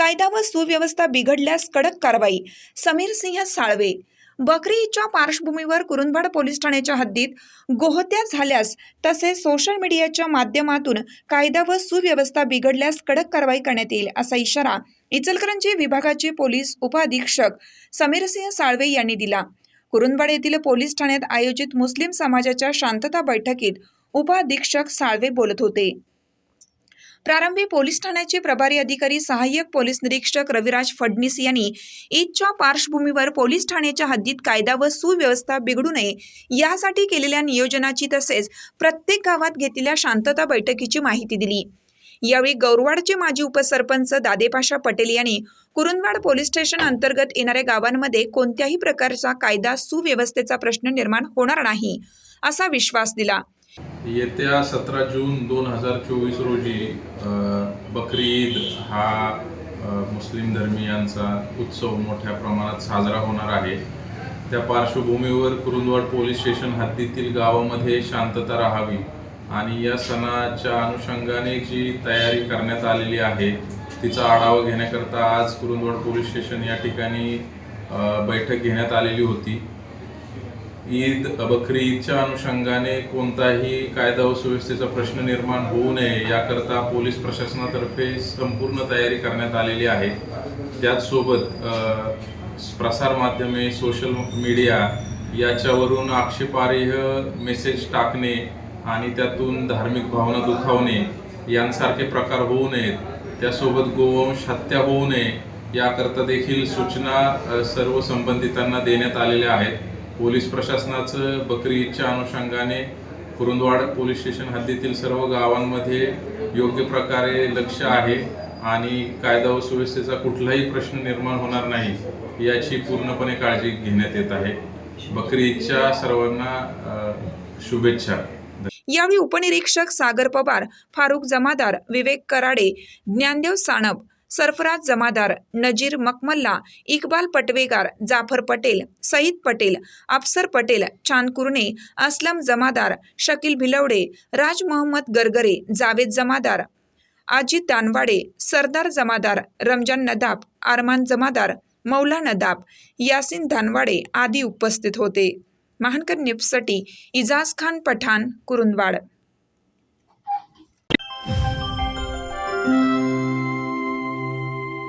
कायदा व सुव्यवस्था बिघडल्यास कडक कारवाई. समीर सिंह साळवे. बकरी ईदच्या पार्श्वभूमीवर कुरुंदवाड पोलीस ठाण्याच्या हद्दीत गोहत्या झाल्यास तसेच सोशल मीडियाच्या माध्यमातून कायदा व सुव्यवस्था बिघडल्यास कडक कारवाई करण्यात येईल असा इशारा इचलकरंजी विभागाचे पोलीस उपअधीक्षक समीरसिंह साळवे यांनी दिला. कुरुंदवाड येथील पोलीस ठाण्यात आयोजित मुस्लिम समाजाच्या शांतता बैठकीत उपअधीक्षक साळवे बोलत होते. प्रारंभी पोलीस ठाण्याचे प्रभारी अधिकारी सहाय्यक पोलीस निरीक्षक रविराज फडणीस यांनी ईदच्या पार्श्वभूमीवर पोलीस ठाण्याच्या हद्दीत कायदा व सुव्यवस्था बिघडू नये यासाठी केलेल्या नियोजनाची तसेच प्रत्येक गावात घेतलेल्या शांतता बैठकीची माहिती दिली. यावेळी गौरवाडचे माजी उपसरपंच दादेपाशा पटेल यांनी कुरुंदवाड पोलीस स्टेशन अंतर्गत येणाऱ्या गावांमध्ये कोणत्याही प्रकारचा कायदा सुव्यवस्थेचा प्रश्न निर्माण होणार नाही असा विश्वास दिला. येत्या सतरा जून दोन हजार चोवीस रोजी बकरीद बकरी ईद हा मुस्लिम धर्मियांचा उत्सव मोठ्या प्रमाणात साजरा होणार आहे. त्या पार्श्वभूमीवर कुरुंदवाड पोलीस स्टेशन हद्दीतील गावामध्ये शांतता राहावी आणि या सणाच्या अनुषंगाने जी तयारी करण्यात आलेली आहे तिचा आढावा घेण्याकरता आज कुरुंदवाड पोलीस स्टेशन या ठिकाणी बैठक घेण्यात आलेली होती. ईद बकरी ईदच्या अनुषंगाने कोणताही कायदा व सुव्यवस्थेचा प्रश्न निर्माण होऊ नये याकरता पोलीस प्रशासनातर्फे संपूर्ण तयारी करण्यात आलेली आहे. त्याचसोबत प्रसारमाध्यमे सोशल मीडिया याच्यावरून आक्षेपार्ह मेसेज टाकणे आणि त्यातून धार्मिक भावना दुखावणे यांसारखे प्रकार होऊ नयेत. त्यासोबत गोवंश हत्या होऊ नये याकरता देखील सूचना सर्व संबंधितांना देण्यात आलेल्या आहेत. पोलीस प्रशासनाचं बकरी ईदच्या अनुषंगाने कुरुंदवाड पोलीस स्टेशन हद्दीतील सर्व गावांमध्ये योग्य प्रकारे लक्ष आहे आणि कायदा व सुव्यवस्थेचा कुठलाही प्रश्न निर्माण होणार नाही याची पूर्णपणे काळजी घेण्यात येत आहे. बकरी ईदच्या सर्वांना शुभेच्छा. यावेळी उपनिरीक्षक सागर पवार फारुख जमादार विवेक कराडे ज्ञानदेव साणप सरफराज जमादार नजीर मकमल्ला इक्बाल पटवेगार जाफर पटेल सईद पटेल अफसर पटेल चांदकुर्णे असलम जमादार शकील भिलवडे राज मोहम्मद गरगरे जावेद जमादार अजित दानवाडे सरदार जमादार रमजान नदाब आरमान जमादार मौला नदाब यासिन धानवाडे आदी उपस्थित होते. महानकर निप्सटी इजाज खान पठाण कुरुंदवाड.